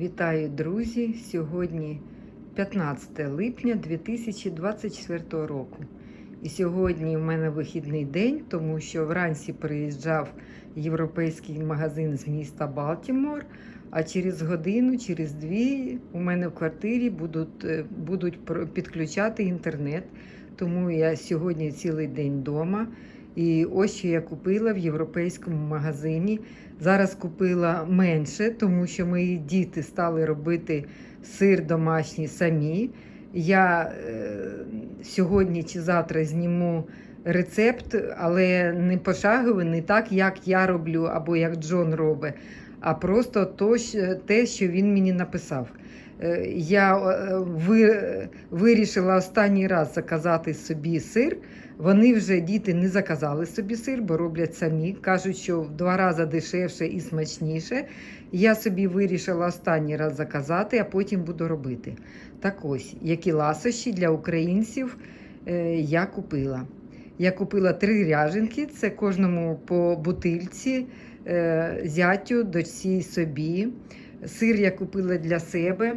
Вітаю, друзі! Сьогодні 15 липня 2024 року. І сьогодні в мене вихідний день, тому що вранці приїжджав європейський магазин з міста Балтімор. А через годину, через дві у мене в квартирі будуть, е, будуть підключати інтернет. Тому я сьогодні цілий день вдома. І ось що я купила в європейському магазині. Зараз купила менше, тому що мої діти стали робити сир домашній самі. Я е, сьогодні чи завтра зніму рецепт, але не пошаговий, не так, як я роблю або як Джон робить, а просто то, те, що він мені написав. Е, Я е, ви- вирішила останній раз заказати собі сир. Вони вже діти не заказали собі сир, бо роблять самі. Кажуть, що в два рази дешевше і смачніше. Я собі вирішила останній раз заказати, а потім буду робити. Так ось, які ласощі для українців е, я купила. Я купила три ряженки, це кожному по бутильці, зятю, дочці собі. Сир я купила для себе.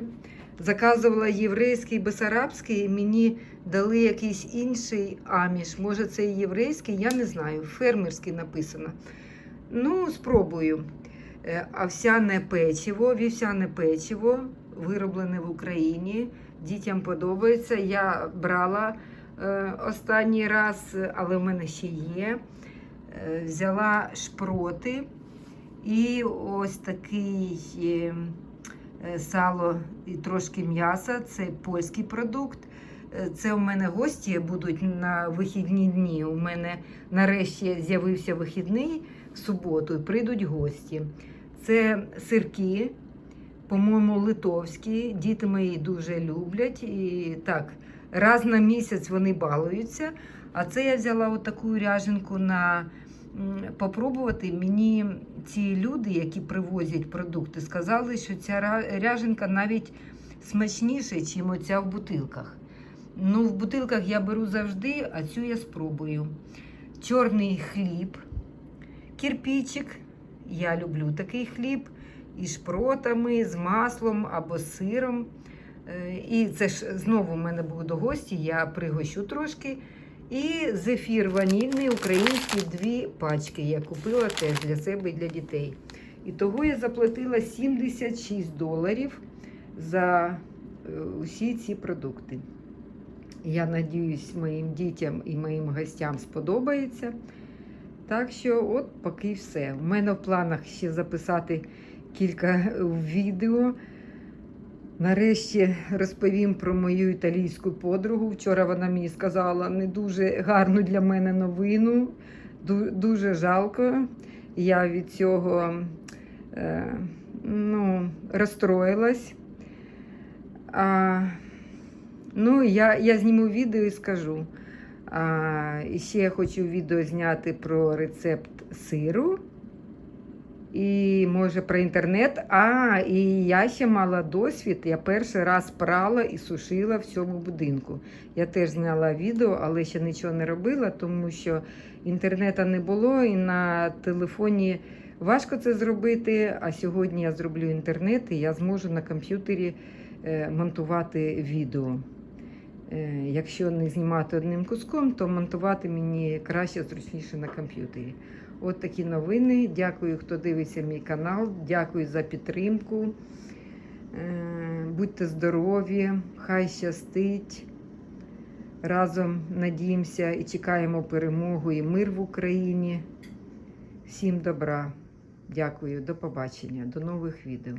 Заказувала єврейський бесарабський, мені дали якийсь інший аміш. Може, це і єврейський, я не знаю. Фермерський написано. Ну, спробую. Е, Овсяне печиво, вівсяне печиво, вироблене в Україні. Дітям подобається. Я брала е, останній раз, але в мене ще є. Е, взяла шпроти і ось такий. е, е, сало і трошки м'яса. Це польський продукт. Е, Це у мене гості будуть на вихідні дні. У мене нарешті з'явився вихідний в суботу і прийдуть гості. Це сирки, по-моєму, литовські. Діти мої дуже люблять. І так, раз на місяць вони балуються. А це я взяла отаку ряженку на попробувати. Мені ці люди, які привозять продукти, сказали, що ця ряженка навіть смачніша, ніж оця в бутилках. Ну, в бутилках я беру завжди, а цю я спробую. Чорний хліб, кирпичик. Я люблю такий хліб із шпротами, з маслом або з сиром. Е, І це ж знову в мене будуть гості, я пригощу трошки. І зефір ванільний, український, дві пачки. Я купила теж для себе і для дітей. І того я заплатила 76 доларів за е, усі ці продукти. Я надіюсь, моїм дітям і моїм гостям сподобається. Так що, от поки все. У мене в планах ще записати кілька відео. Нарешті розповім про мою італійську подругу. Вчора вона мені сказала не дуже гарну для мене новину. Дуже жалко. Я від цього е, ну, розстроїлась. А, ну, я, я зніму відео і скажу. А, і ще я хочу відео зняти про рецепт сиру. І може про інтернет. А, і я ще мала досвід. Я перший раз прала і сушила в цьому будинку. Я теж зняла відео, але ще нічого не робила, тому що інтернету не було, і на телефоні важко це зробити. А сьогодні я зроблю інтернет, і я зможу на комп'ютері е, монтувати відео. Е, Якщо не знімати одним куском, то монтувати мені краще, зручніше на комп'ютері. От такі новини. Дякую, хто дивиться мій канал. Дякую за підтримку. Е, Будьте здорові, хай щастить. Разом надіємося і чекаємо перемогу і мир в Україні. Всім добра. Дякую, до побачення, до нових відео.